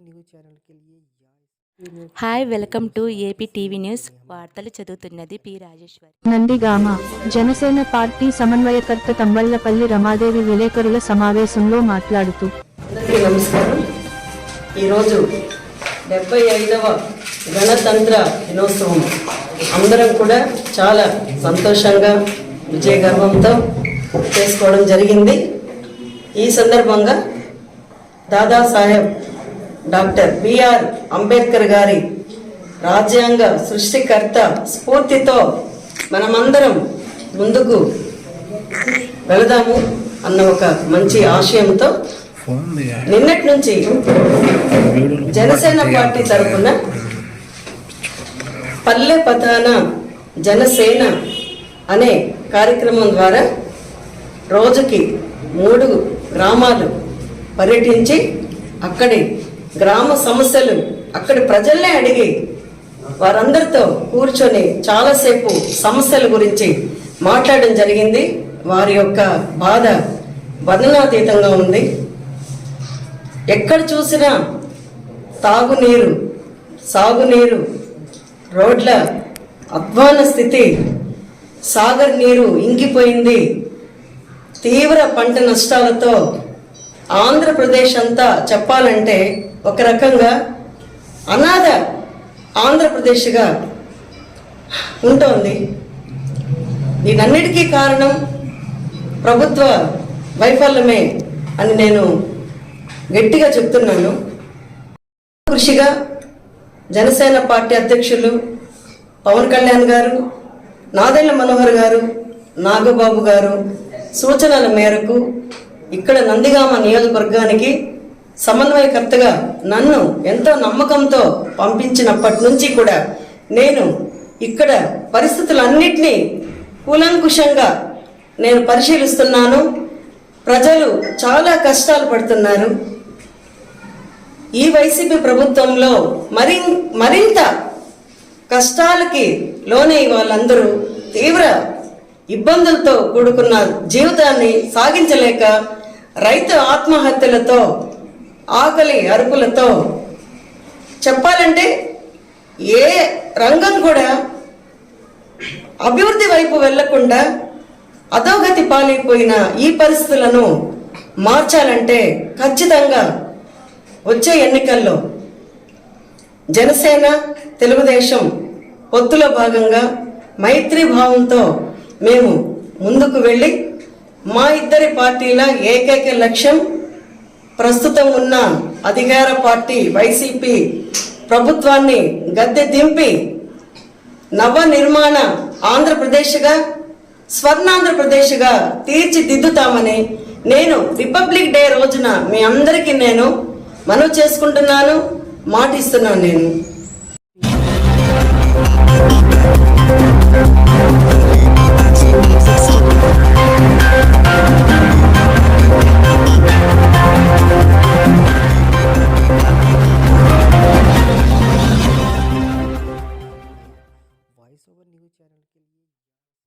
ఛానల్కి hi welcome to AP TV news. వార్తలు చదువుతున్నది పి. రాజేశ్వర్. నందిగామ జనసేన పార్టీ సమన్వయకర్త తంబళ్ళపల్లి రమాదేవి విలేకరుల సమావేశంలో మాట్లాడుతూ ఈరోజు డెబ్బై ఐదవ గణతంత్ర దినోత్సవం. అందరం కూడా చాలా సంతోషంగా విజయ గర్వంతో చేసుకోవడం జరిగింది. ఈ సందర్భంగా దాదాసాహెబ్ డాక్టర్ బిఆర్ అంబేద్కర్ గారి రాజ్యాంగ సృష్టికర్త స్ఫూర్తితో మనమందరం ముందుకు వెళదాము అన్న ఒక మంచి ఆశయంతో నిన్నటి నుంచి జనసేన పార్టీ తరఫున పల్లె పతాన జనసేన అనే కార్యక్రమం ద్వారా రోజుకి మూడు గ్రామాలు పర్యటించి అక్కడి గ్రామ సమస్యలు అక్కడి ప్రజల్నే అడిగి వారందరితో కూర్చొని చాలాసేపు సమస్యల గురించి మాట్లాడడం జరిగింది. వారి యొక్క బాధ వర్ణనాతీతంగా ఉంది. ఎక్కడ చూసినా తాగునీరు సాగునీరు రోడ్ల అధ్వాన స్థితి సాగర్ నీరు ఇంకిపోయింది. తీవ్ర పంట నష్టాలతో ఆంధ్రప్రదేశ్ అంతా చెప్పాలంటే ఒక రకంగా అనాథ ఆంధ్రప్రదేశ్గా ఉంటోంది. దీనన్నిటికీ కారణం ప్రభుత్వ వైఫల్యమే అని నేను గట్టిగా చెప్తున్నాను. కృషిగా జనసేన పార్టీ అధ్యక్షులు పవన్ కళ్యాణ్ గారు నాదెళ్ళ మనోహర్ గారు నాగబాబు గారు సూచనల మేరకు ఇక్కడ నందిగామ నియోజకవర్గానికి సమన్వయకర్తగా నన్ను ఎంతో నమ్మకంతో పంపించినప్పటి నుంచి కూడా నేను ఇక్కడ పరిస్థితులన్నిటినీ కూలంకుషంగా నేను పరిశీలిస్తున్నాను. ప్రజలు చాలా కష్టాలు పడుతున్నారు. ఈ వైసీపీ ప్రభుత్వంలో మరి మరింత కష్టాలకి లోనై వాళ్ళందరూ తీవ్ర ఇబ్బందులతో కూడుకున్న జీవితాన్ని సాగించలేక రైతు ఆత్మహత్యలతో ఆకలి అరుపులతో చెప్పాలంటే ఏ రంగం కూడా అభివృద్ధి వైపు వెళ్ళకుండా అధోగతి పాలైపోయిన ఈ పరిస్థితులను మార్చాలంటే ఖచ్చితంగా వచ్చే ఎన్నికల్లో జనసేన తెలుగుదేశం పొత్తులో భాగంగా మైత్రి భావంతో మేము ముందుకు వెళ్ళి మా ఇద్దరి పార్టీల ఏకైక లక్ష్యం ప్రస్తుతం ఉన్న అధికార పార్టీ వైసీపీ ప్రభుత్వాన్ని గద్దె దింపి నవ నిర్మాణ ఆంధ్రప్రదేశ్గా స్వర్ణాంధ్రప్రదేశ్గా తీర్చిదిద్దుతామని నేను రిపబ్లిక్ డే రోజున మీ అందరికీ నేను మనవి చేసుకుంటున్నాను మాటిస్తున్నాను నేను.